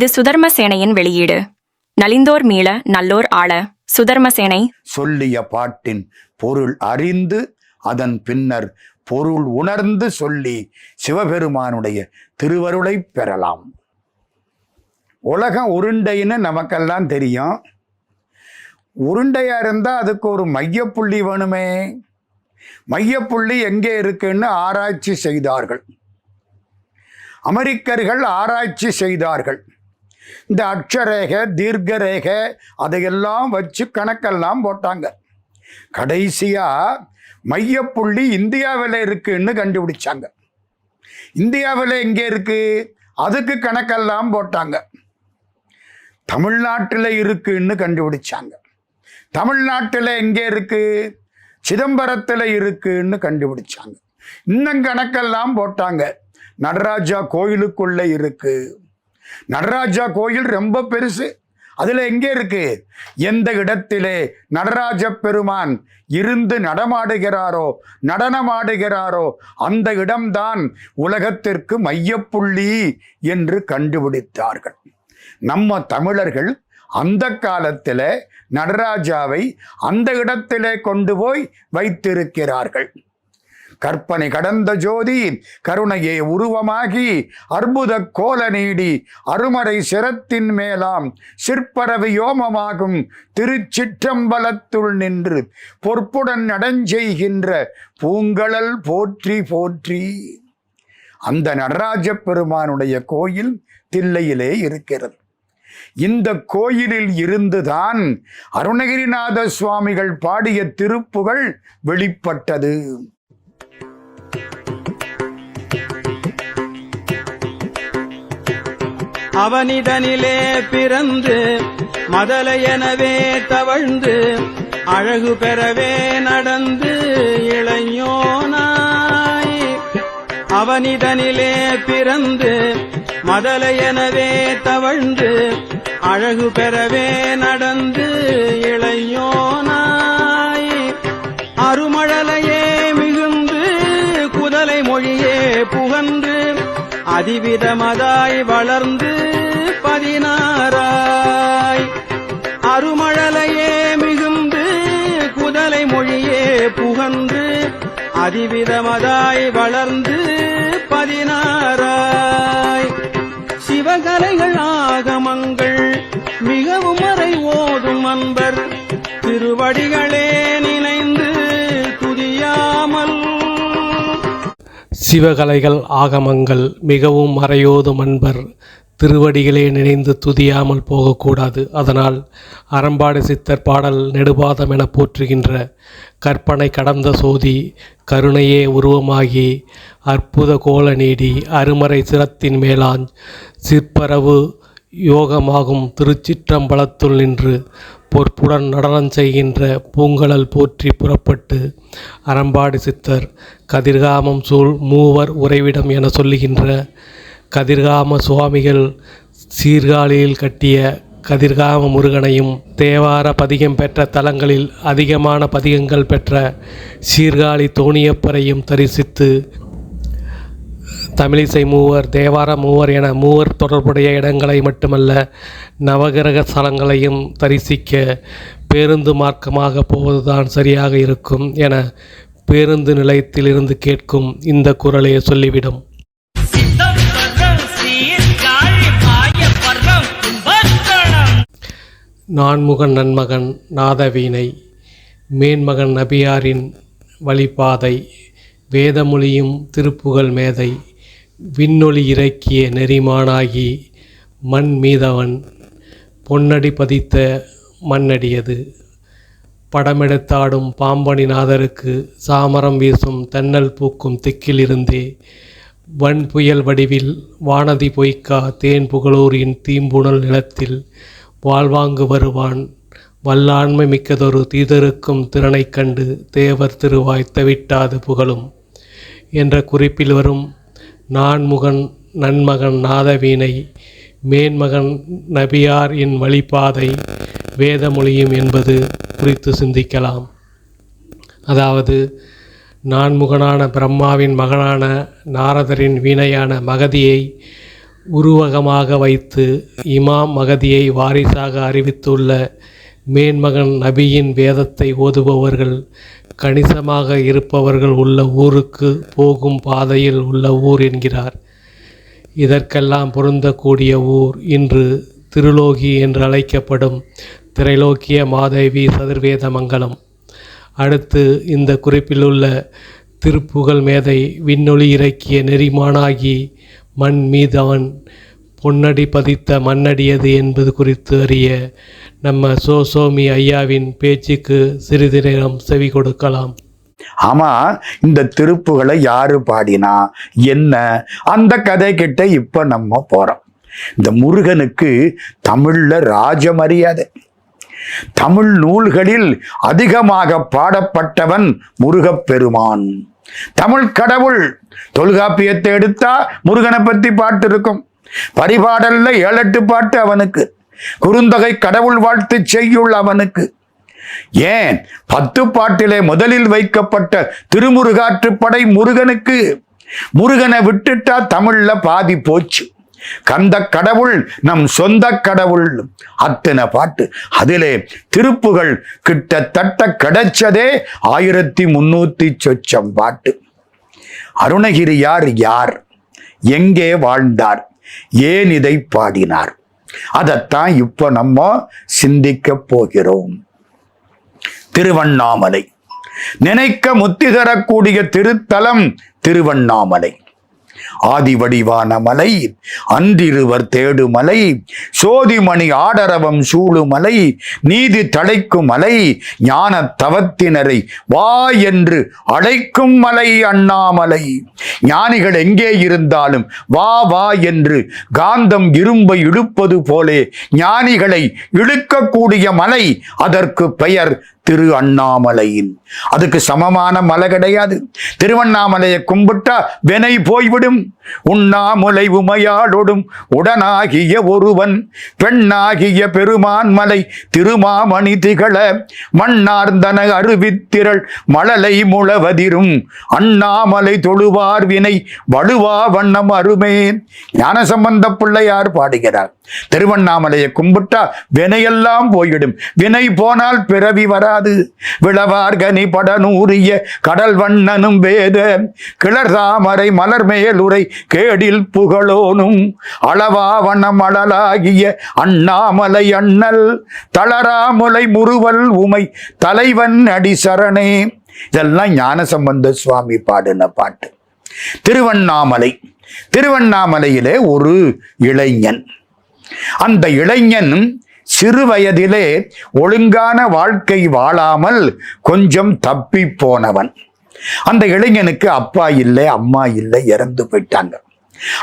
இது சுதர்மசேனையின் வெளியீடு. நலிந்தோர் மீள நல்லோர் ஆள சுதர்மசேனை சொல்லிய பாட்டின் பொருள் அறிந்து அதன் பின்னர் பொருள் உணர்ந்து சொல்லி சிவபெருமானுடைய திருவருளை பெறலாம். உலகம் உருண்டைன்னு நமக்கெல்லாம் தெரியும். உருண்டையா இருந்தா அதுக்கு ஒரு மையப்புள்ளி வேணுமே. மையப்புள்ளி எங்கே இருக்குன்னு ஆராய்ச்சி செய்தார்கள். அமெரிக்கர்கள் ஆராய்ச்சி செய்தார்கள். இந்த அக்ஷரேக தீர்க்கரேக அதையெல்லாம் வச்சு கணக்கெல்லாம் போட்டாங்க. கடைசியாக மையப்புள்ளி இந்தியாவில் இருக்குன்னு கண்டுபிடிச்சாங்க. இந்தியாவில் எங்கே இருக்குது அதுக்கு கணக்கெல்லாம் போட்டாங்க. தமிழ்நாட்டில் இருக்குன்னு கண்டுபிடிச்சாங்க. தமிழ்நாட்டில் எங்கே இருக்குது சிதம்பரத்தில் இருக்குன்னு கண்டுபிடிச்சாங்க. இன்னும் கணக்கெல்லாம் போட்டாங்க. நடராஜா கோயிலுக்குள்ளே இருக்குது நடராஜா கோயில் ரொம்ப பெருசு. அதுல எங்கே இருக்கு? எந்த இடத்திலே நடராஜ பெருமான் இருந்து நடமாடுகிறாரோ நடனமாடுகிறாரோ அந்த இடம்தான் உலகத்திற்கு மையப்புள்ளி என்று கண்டுபிடித்தார்கள். நம்ம தமிழர்கள் அந்த காலத்தில் நடராஜாவை அந்த இடத்திலே கொண்டு போய் வைத்திருக்கிறார்கள். கற்பனை கடந்த ஜோதி கருணையே உருவமாகி அற்புத கோல நீடி அருமறை சிரத்தின் மேலாம் சிற்பரவி யோமமாகும் திருச்சிற்றம்பலத்துள் நின்று பொற்புடன் நடஞ்செய்கின்ற பூங்கழல் போற்றி போற்றி. அந்த நடராஜ பெருமானுடைய கோயில் தில்லையிலே இருக்கிறது. இந்த கோயிலில் இருந்துதான் அருணகிரிநாத சுவாமிகள் பாடிய திருப்புகள் வெளிப்பட்டது. அவனிடனிலே பிறந்து மதலையெனவே தவழ்ந்து அழகு பெறவே நடந்து இளைஞனாய். அவனிடனிலே பிறந்து மதலையெனவே தவழ்ந்து அழகு பெறவே நடந்து இளையோனாய் அருமழலையே மிகுந்து குதலை மொழியே புகந்து அதிவிதமதாய் வளர்ந்து பதினாராய் அருமழலையே மிகுந்து குதலை மொழியே புகந்து அதிவிதமதாய் வளர்ந்து பதினாராய் சிவகலைகள் ஆகமங்கள் மிகவும் மறை ஓதும் அன்பர் திருவடிகளே நினை சிவகலைகள் ஆகமங்கள் மிகவும் மறையோதும் அன்பர் திருவடிகளே நினைந்து துதியாமல் போகக்கூடாது. அதனால் அறம்பாடு சித்தர் பாடல் நெடுபாதம் என போற்றுகின்ற கற்பனை கடந்த சோதி கருணையே உருவமாகி அற்புத கோல நீடி அருமறை சிரத்தின் மேலாஞ் சிற்பரவு யோகமாகும் திருச்சிற்றம்பலத்துள் நின்று பொற்புடன் நடனம் செய்கின்ற பூங்கழல் போற்றி புறப்பட்டு அறம்பாடு சித்தர் கதிர்காமம் சூழ் மூவர் உறைவிடம் என சொல்லுகின்ற கதிர்காம சுவாமிகள் சீர்காழியில் கட்டிய கதிர்காம முருகனையும் தேவார பதிகம் பெற்ற தலங்களில் அதிகமான பதிகங்கள் பெற்ற சீர்காழி தோணியப்பரையும் தரிசித்து தமிழிசை மூவர் தேவார மூவர் என மூவர் தொடர்புடைய இடங்களை மட்டுமல்ல நவகிரக ஸ்தலங்களையும் தரிசிக்க பேருந்து மார்க்கமாக போவதுதான் சரியாக இருக்கும் என பேருந்து நிலையத்திலிருந்து கேட்கும் இந்த குரலே சொல்லிவிடும். நான்முகன் நன்மகன் நாதவீணை மேன்மகன் நபியாரின் வழிபாதை வேதமொழியும் திருப்புகழ் மேதை விண்ணொளி இறக்கிய நெறிமானாகி மண் மீதவன் பொன்னடி பதித்த மண்ணடியது. படமெடுத்தாடும் பாம்பனிநாதருக்கு சாமரம் வீசும் தென்னல் பூக்கும் திக்கிலிருந்தே. வன் புயல் வடிவில் வானதி பொய்க்கா தேன் புகழூரின் தீம்புணல் நிலத்தில் வாழ்வாங்கு வருவான். வல்லாண்மை மிக்கதொரு தீதருக்கும் திறனைக் கண்டு தேவர் திருவாய் தவிட்டாது புகழும். என்ற குறிப்பில் வரும் நான்முகன் நன்மகன் நாதவீணை மேன்மகன் நபியார் என் வழிபாதை வேதமொழியும் என்பது குறித்து சிந்திக்கலாம். அதாவது நான்முகனான பிரம்மாவின் மகனான நாரதரின் வீணையான மகதியை உருவகமாக வைத்து இமாம் மகதியை வாரிசாக அறிவித்துள்ள மேன்மகன் நபியின் வேதத்தை ஓதுபவர்கள் கணிசமாக இருப்பவர்கள் உள்ள ஊருக்கு போகும் பாதையில் உள்ள ஊர் என்கிறார். இதற்கெல்லாம் பொருந்தக்கூடிய ஊர் இன்று திருலோகி என்று அழைக்கப்படும் திரைலோக்கிய மாதேவி சதுர்வேதமங்கலம் அடுத்து இந்த குறிப்பிலுள்ள திருப்புகழ் மேதை விண்ணொளி இறக்கிய நெறிமானாகி மண் மீதவன் பொன்னடி பதித்த மண்ணடியது என்பது குறித்து அறிய நம்ம சோசோமி ஐயாவின் பேச்சுக்கு சிறிது நேரம் செவி கொடுக்கலாம். ஆமா இந்த திருப்புகளை யாரு பாடினா என்ன அந்த கதை கிட்ட இப்ப நம்ம போறோம். இந்த முருகனுக்கு தமிழ்ல ராஜ மரியாதை தமிழ் நூல்களில் அதிகமாக பாடப்பட்டவன் முருகப்பெருமான். தமிழ் கடவுள் தொல்காப்பியத்தை எடுத்தா முருகனை பத்தி பாட்டு இருக்கும் பரிபாடல்ல ஏழெட்டு பாட்டு அவனுக்கு. குறுந்தொகை கடவுள் வாழ்த்து செய்யுள் அவனுக்கு. ஏன்? பத்து பாட்டிலே முதலில் வைக்கப்பட்ட திருமுருகாற்றுப்படை முருகனுக்கு. முருகனை விட்டுட்டா தமிழ்ல பாதி போச்சு. கந்த கடவுள் நம் சொந்த கடவுள். அத்தனை பாட்டு. அதிலே திருப்புகள் கிட்டத்தட்ட கிடைச்சதே ஆயிரத்தி முன்னூத்தி சொச்சம் பாட்டு. அருணகிரியார் யார்? எங்கே வாழ்ந்தார்? ஏன் இதை பாடினார்? அதைத்தான் இப்போ நம்ம சிந்திக்க போகிறோம். திருவண்ணாமலை. நினைக்க முத்தி தரக்கூடிய திருத்தலம் திருவண்ணாமலை. ஆதி வடிவான மலை அன்றிருவர் தேடு மலை சோதிமணி ஆடரவம் சூழுமலை. நீதி தழைக்கும் மலை ஞான தவத்தினரை வா என்று அழைக்கும் மலை அண்ணாமலை. ஞானிகள் எங்கே இருந்தாலும் வா வா என்று காந்தம் இரும்பை இழுப்பது போலே ஞானிகளை இழுக்கக்கூடிய மலை. அதற்கு பெயர் திரு அண்ணாமலையின். அதுக்கு சமமான மலை கிடையாது. திருவண்ணாமலையை கும்பிட்டா வினை போய்விடும். உண்ணாமுலை உமையாளொடும் உடனாகிய ஒருவன் பெண்ணாகிய பெருமான் மலை திருமாமணி திகழ மண்ணார்ந்தன அருவித்திரள் மழலை முழவதிரும். அண்ணாமலை தொழுவார் வினை வலுவா வண்ணம் அருமேன் ஞானசம்பந்த பிள்ளையார் பாடுகிறார். திருவண்ணாமலையை கும்பிட்டா வினையெல்லாம் போய்விடும். வினை போனால் பிறவி வராது. விளவார்கனி படனூரிய கடல் வண்ணனும் வேத கிளர் தாமரை மலர் மேலுரை கேடில் புகழோனும். அளவா வண்ணம் அழலாகிய அண்ணாமலை அண்ணல். தளராமலை முறுவல் உமை தலைவன் அடி சரணே இதெல்லாம் ஞானசம்பந்த சுவாமி பாடின பாட்டு. திருவண்ணாமலை. திருவண்ணாமலையிலே ஒரு இளைஞன். அந்த இளைஞன் சிறு வயதிலே ஒழுங்கான வாழ்க்கை வாழாமல் கொஞ்சம் தப்பி போனவன். அந்த இளைஞனுக்கு அப்பா இல்லை அம்மா இல்லை இறந்து போயிட்டாங்க.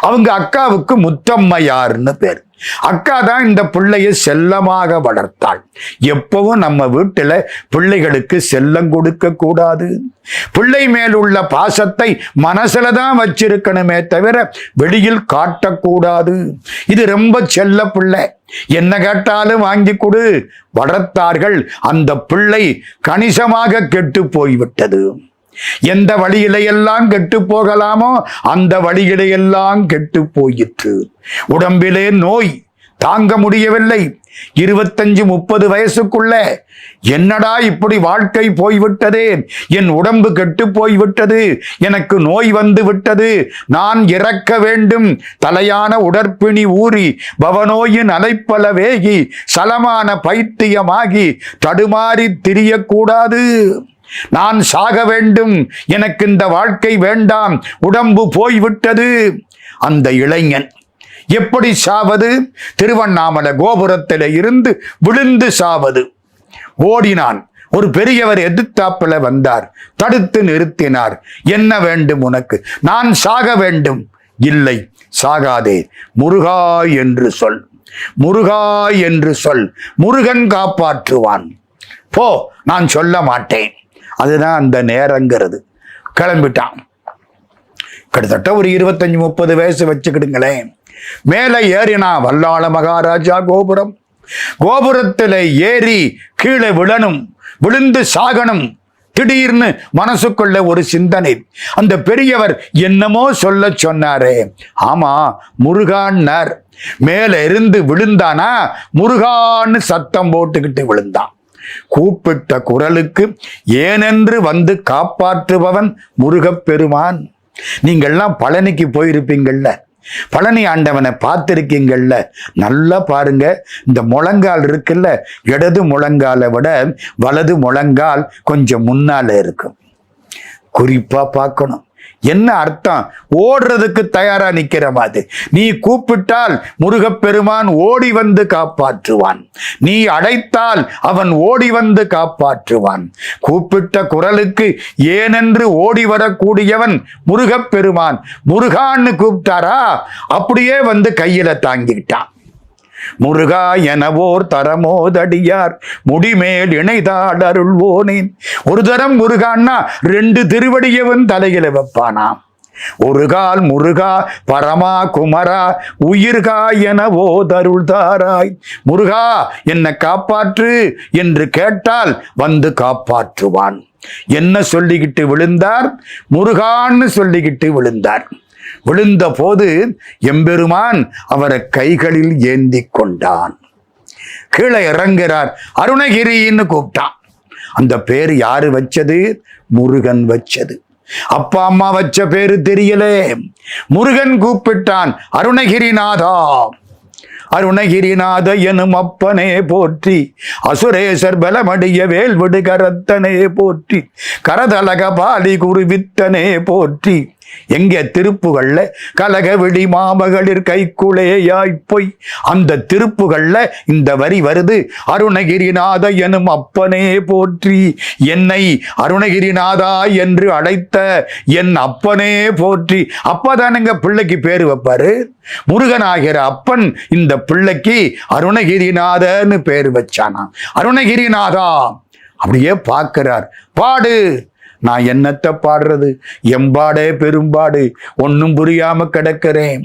அவங்க அக்காவுக்கு முத்தம்மையார்னு பேர். அக்கா தான் இந்த பிள்ளைய செல்லமாக வளர்த்தாள். எப்பவும் நம்ம வீட்டுல பிள்ளைகளுக்கு செல்லம் கொடுக்க கூடாது. பிள்ளை மேலுள்ள பாசத்தை மனசுல தான் வச்சிருக்கணுமே தவிர வெளியில் காட்டக்கூடாது. இது ரொம்ப செல்ல பிள்ளை. என்ன கேட்டாலும் வாங்கி கொடு. வளர்த்தார்கள். அந்த பிள்ளை கணிசமாக கெட்டு போய்விட்டது. எந்த வழியிலையெல்லாம் கெட்டு போகலாமோ அந்த வழியிலையெல்லாம் கெட்டு போயிற்று. உடம்பிலே நோய் தாங்க முடியவில்லை. இருபத்தஞ்சு முப்பது வயசுக்குள்ள என்னடா இப்படி வாழ்க்கை போய்விட்டது? என் உடம்பு கெட்டு போய்விட்டது. எனக்கு நோய் வந்து விட்டது நான் இறக்க வேண்டும். தலையான உடற்பிணி ஊறி பவநோயின் அலைப்பல வேகி சலமான பைத்தியமாகி தடுமாறி திரியக்கூடாது. நான் சாக வேண்டும். எனக்கு இந்த வாழ்க்கை வேண்டாம். உடம்பு போய்விட்டது. அந்த இளைஞன் எப்படி சாவது? திருவண்ணாமலை கோபுரத்தில் இருந்து விழுந்து சாவது. ஓடினான். ஒரு பெரியவர் எதிர்த்தாப்பில் வந்தார். தடுத்து நிறுத்தினார். என்ன வேண்டும் உனக்கு? நான் சாக வேண்டும். இல்லை சாகாதே. முருகா என்று சொல். முருகா என்று சொல். முருகன் காப்பாற்றுவான். போ நான் சொல்ல மாட்டேன். அதுதான் அந்த நேரங்கிறது. கிளம்பிட்டான். கிட்டத்தட்ட ஒரு இருபத்தஞ்சு முப்பது வயசு வச்சுக்கிடுங்களேன். மேலே ஏறினா வல்லாள மகாராஜா கோபுரம். கோபுரத்தில் ஏறி கீழே விழணும் விழுந்து சாகணும். திடீர்னு மனசுக்குள்ள ஒரு சிந்தனை. அந்த பெரியவர் என்னமோ சொல்ல சொன்னாரே. ஆமா முருகான்னார். மேல இருந்து விழுந்தானா? முருகான்னு சத்தம் போட்டுக்கிட்டு விழுந்தான். கூப்பிட்ட குரலுக்கு ஏனென்று வந்து காப்பாற்றுபவன் முருகப்பெருமான். நீங்கள்லாம் பழனிக்கு போயிருப்பீங்கள்ல. பழனி ஆண்டவனை பார்த்துருக்கீங்கள்ல. நல்லா பாருங்க. இந்த முழங்கால் இருக்குல்ல. இடது முழங்காலை விட வலது முழங்கால் கொஞ்சம் முன்னால இருக்கும். குறிப்பா பார்க்கணும். என்ன அர்த்தம்? ஓடுறதுக்கு தயாரா நிக்கிற மாதிரி நீ கூப்பிட்டால் முருகப்பெருமான் ஓடி வந்து காப்பாற்றுவான். நீ அடைத்தால் அவன் ஓடி வந்து காப்பாற்றுவான். கூப்பிட்ட குரலுக்கு ஏனென்று ஓடி வரக்கூடியவன் முருகப்பெருமான். முருகான்னு கூப்பிட்டாரா? அப்படியே வந்து கையில தாங்கிக்கிட்டான். முருகா எனவோர் தரமோதடியார். முடிமேல் இணைதாள் அருள்வோனேன். ஒரு தரம் முருகான்னா ரெண்டு திருவடியவன் தலையில வைப்பானாம் ஒரு கால் முருகா பரமா குமரா உயிர்கா எனவோ தருள் தாராய் முருகா என்னை காப்பாற்று என்று கேட்டால் வந்து காப்பாற்றுவான். என்ன சொல்லிக்கிட்டு விழுந்தார்? முருகான்னு சொல்லிக்கிட்டு விழுந்தார். விழுந்த போது எம்பெருமான் அவரை கைகளில் ஏந்தி கொண்டான். கீழே இறங்குறார் அருணகிரின்னு கூப்பிட்டான். அந்த பேர் யாரு வச்சது? முருகன் வச்சது. அப்பா அம்மா வச்ச பேரு தெரியலே. முருகன் கூப்பிட்டான். அருணகிரிநாதா. அருணகிரிநாத எனும் அப்பனே போற்றி. அசுரேசர் பலமடிய வேல் விடுகரத்தனே போற்றி. கரதலக பாலி குருவித்தனே போற்றி. எங்க திருப்புகள்ல கலக விழி மாமகளிர் கைக்குளேயாய் பொய்? அந்த திருப்புகள்ல இந்த வரி வருது. அருணகிரிநாத எனும் அப்பனே போற்றி. என்னை அருணகிரிநாதா என்று அழைத்த என் அப்பனே போற்றி. அப்பதானுங்க பிள்ளைக்கு பேரு வைப்பாரு? முருகனாகிற அப்பன் இந்த பிள்ளைக்கு அருணகிரிநாதன்னு பேர் வச்சானா. அருணகிரிநாதா அப்படியே பார்க்கிறார். பாடு. நான் என்னத்தை பாடுறது? எம்பாடே பெரும்பாடு ஒன்றும் புரியாம கிடக்கிறேன்.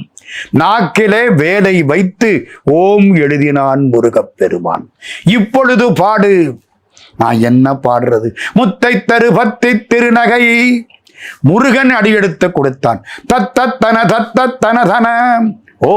நாக்கிலே வேலை வைத்து ஓம் எழுதினான் முருகப் பெருமான். இப்பொழுது பாடு. நான் என்ன பாடுறது? முத்தை தரு பத்தி திருநகை. முருகன் அடியெடுத்து கொடுத்தான். தத்த தன தத்த தன தன. ஓ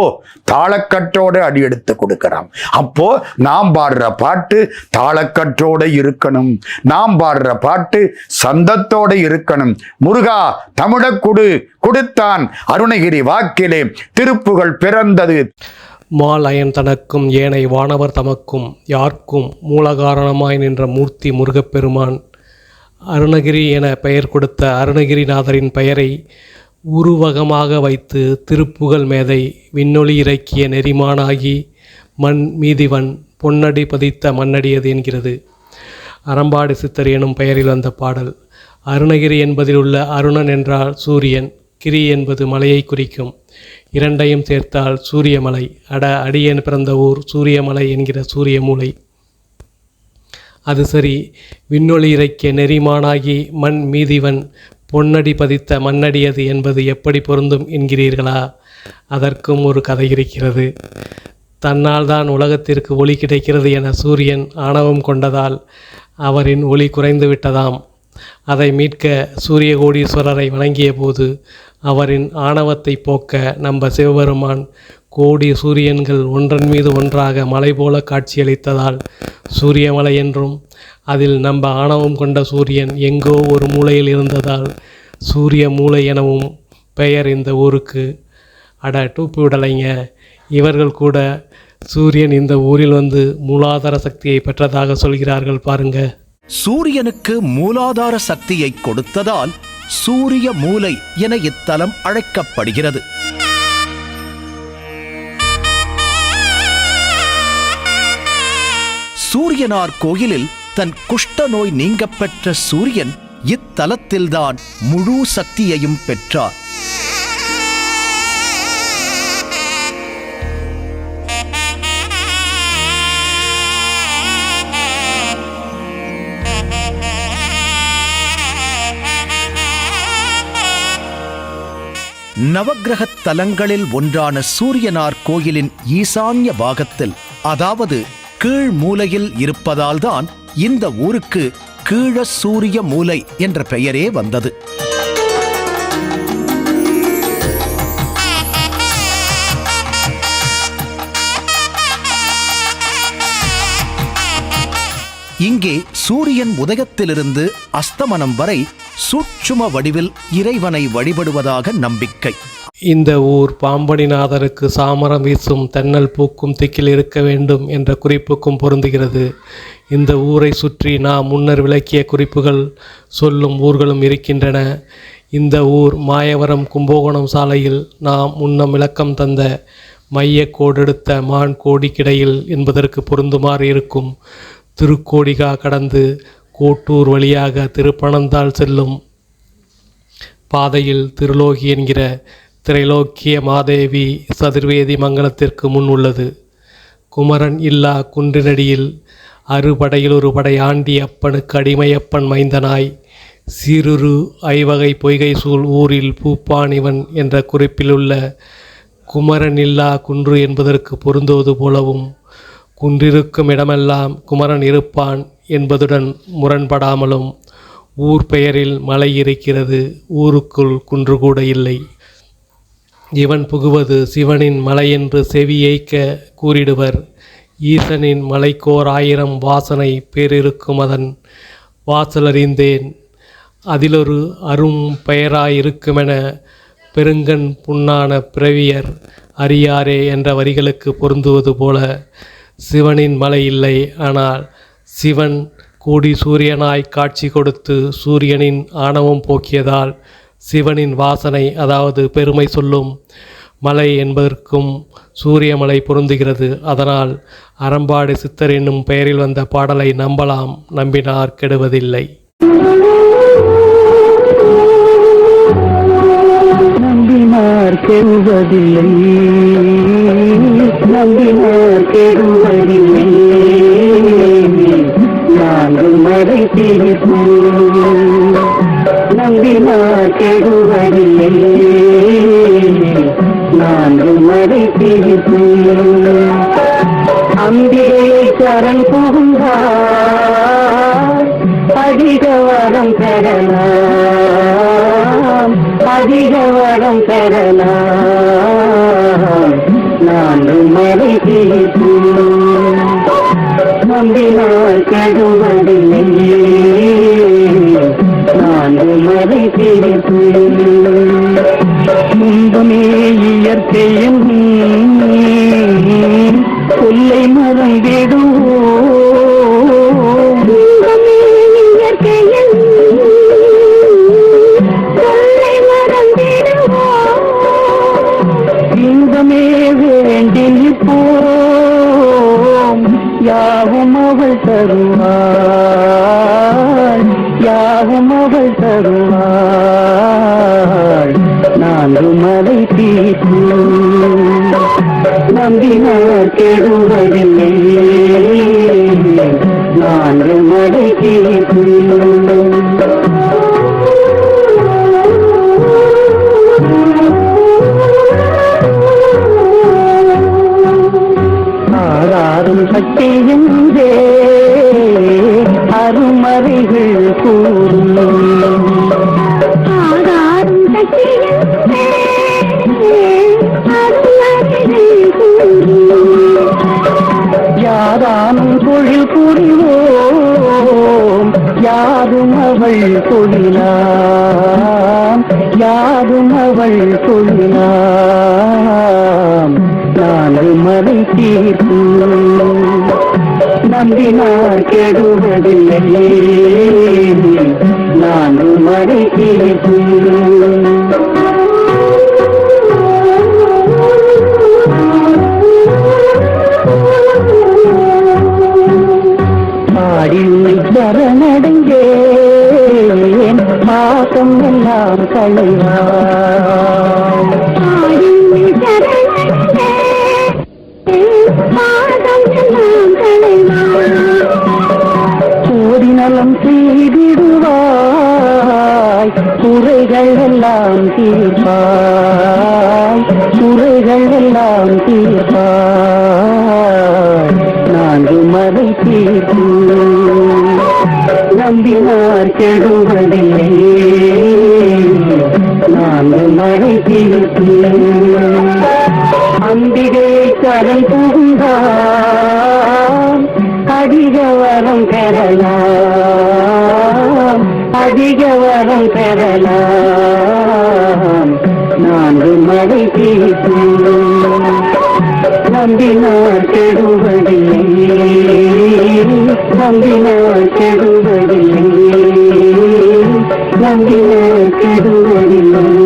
தாளக்கட்டோட அடி எடுத்து கொடுக்கிறான். அப்போ நாம் பாடுற பாட்டு தாளக்கட்டோட இருக்கணும். நாம் பாடுற பாட்டு சந்தத்தோட இருக்கணும். முருகா தமிழ குடு கொடுத்தான். அருணகிரி வாக்கிலே திருப்புகள் பிறந்தது. மாலயன் தனக்கும் ஏனை வானவர் தமக்கும் யார்க்கும் மூலகாரணமாய் நின்ற மூர்த்தி முருகப்பெருமான். அருணகிரி என பெயர் கொடுத்த அருணகிரிநாதரின் பெயரை உருவகமாக வைத்து திருப்புகழ் மேதை விண்ணொளி இறக்கிய நெறிமானாகி மண் மீதிவன் பொன்னடி பதித்த மண்ணடியது என்கிறது. அறம்பாடி சித்தர் எனும் பெயரில் வந்த பாடல். அருணகிரி என்பதில் உள்ள அருணன் என்றால் சூரியன் கிரி என்பது மலையை குறிக்கும். இரண்டையும் சேர்த்தால் சூரியமலை. அட அடியன் பிறந்த ஊர் சூரியமலை என்கிற சூரிய மூலை. அது சரி விண்ணொளி இறக்கிய நெறிமானாகி மண் மீதிவன் பொன்னடி பதித்த மண்ணடியது என்பது எப்படி பொருந்தும் என்கிறீர்களா? அதற்கும் ஒரு கதை இருக்கிறது. தன்னால் தான் உலகத்திற்கு ஒளி கிடைக்கிறது என சூரியன் ஆணவம் கொண்டதால் அவரின் ஒளி குறைந்து விட்டதாம். அதை மீட்க சூரிய கோடீஸ்வரரை வணங்கிய போது அவரின் ஆணவத்தை போக்க நம்ப சிவபெருமான் கோடி சூரியன்கள் ஒன்றன் மீது ஒன்றாக மலை போல காட்சியளித்ததால் சூரியமலை என்றும் அதில் நம்ம ஆணவம் கொண்ட சூரியன் எங்கோ ஒரு மூலையில் இருந்ததால் சூரிய மூலை எனவும் பெயர் இந்த ஊருக்கு. அட டூப்பி விடலைங்க இவர்கள் கூட சூரியன் இந்த ஊரில் வந்து மூலாதார சக்தியை பெற்றதாக சொல்கிறார்கள் பாருங்க. சூரியனுக்கு மூலாதார சக்தியை கொடுத்ததால் சூரிய மூலை என இத்தலம் அழைக்கப்படுகிறது. சூரியனார் கோயிலில் தன் குஷ்ட நோய் நீங்கப்பெற்ற சூரியன் இத்தலத்தில்தான் முழு சக்தியையும் பெற்றார். நவக்கிரகத் தலங்களில் ஒன்றான சூரியனார் கோயிலின் ஈசான்ய பாகத்தில் அதாவது கீழ் மூலையில் இருப்பதால்தான் இந்த ஊருக்கு கீழ சூரிய மூலை என்ற பெயரே வந்தது. இங்கே சூரியன் உதயத்திலிருந்து அஸ்தமனம் வரை சூட்சும வடிவில் இறைவனை வழிபடுவதாக நம்பிக்கை. இந்த ஊர் பாம்பனிநாதருக்கு சாமரம் வீசும் தென்னல் பூக்கும் திக்கில் இருக்க வேண்டும் என்ற குறிப்புக்கும் பொருந்துகிறது. இந்த ஊரை சுற்றி நாம் முன்னர் விளக்கிய குறிப்புகள் சொல்லும் ஊர்களும் இருக்கின்றன. இந்த ஊர் மாயவரம் கும்பகோணம் சாலையில் நாம் முன்னம் விளக்கம் தந்த மைய கோடெடுத்த மான் கோடிக்கிடையில் என்பதற்கு பொருந்துமாறு இருக்கும். திருக்கோடிகா கடந்து கோட்டூர் வழியாக திருப்பனந்தாள் செல்லும் பாதையில் திருலோகி என்கிற திரைலோக்கிய மாதேவி சதுர்வேதி மங்கலத்திற்கு முன் உள்ளது. குமரன் இல்லா குன்றினடியில் அறுபடையில் ஒரு படை ஆண்டி அப்பனுக்கு அடிமையப்பன் மைந்தனாய். சீருரு ஐவகை பொய்கை சூழ் ஊரில் பூப்பானிவன் என்ற குறிப்பிலுள்ள குமரன் இல்லா குன்று என்பதற்கு பொருந்துவது போலவும் குன்றிருக்கும் இடமெல்லாம் குமரன் இருப்பான் என்பதுடன் முரண்படாமலும் ஊர் பெயரில் மலை இருக்கிறது. ஊருக்குள் குன்று கூட இல்லை. இவன் புகுவது சிவனின் மலை என்று செவியேய்க்க கூறிடுவர். ஈசனின் மலைக்கோர் ஆயிரம் வாசனை பேரிருக்கும் அதன் வாசலறிந்தேன். அதிலொரு அரும் பெயராயிருக்குமென பெருங்கண் புண்ணான பிறவியர் அறியாரே என்ற வரிகளுக்கு பொருந்துவது போல சிவனின் மலை இல்லை. ஆனால் சிவன் கூடி சூரியனாய் காட்சி கொடுத்து சூரியனின் ஆணவம் போக்கியதால் சிவனின் வாசனை அதாவது பெருமை சொல்லும் மலை என்பதற்கும் சூரியமலை பொருந்துகிறது. அதனால் அறம்பாடு சித்தர் என்னும் பெயரில் வந்த பாடலை நம்பலாம் நம்பினார் கெடுவதில்லை. நம்பினார் கெடுவதில்லை நம்பினார் கெடுவதில்லை. நாங்கள் மறை தீர்ப்போம் கெடுவதில்லை நாங்கள் மறை தீர்ப்போம் அம்பிகையை சரண் புகுந்தார் அதிக வரம் பெறலாம் அதிக வரம் பெறலாம் நான்கு மறை தீர்ப்போம் நம்பினால் கெடுவதில்லை நான்கு மறை முன்பமே இயற்கையும் கொல்லை மறந்திடுவோம் ஆறாரும் சக்தியும் அருமறைகள் கூறும். ஆறாரும் சக்தியும் யாரானும் தொழில் புரிவோம் யாரும் அவள் தொழிலாம் யாரும் அவள் தொழிலாம். நாளை மறை தீர்க்கும். நம்பினார் கெடுவதில்லை நான் மறை தீர்க்கும் நம்பினார் கெடுவதில்லை. நான்கு மழை அம்பிகை கரம் புகுந்தான் அதிக வரம் பெறலாம். அதிக வரம் பெறலாம். நான்கு மழை நம்பினார் கெடுவதில்லை. நம்பினார் கெடுவதில்லை. நம்பினார் கெடுவதில்லை.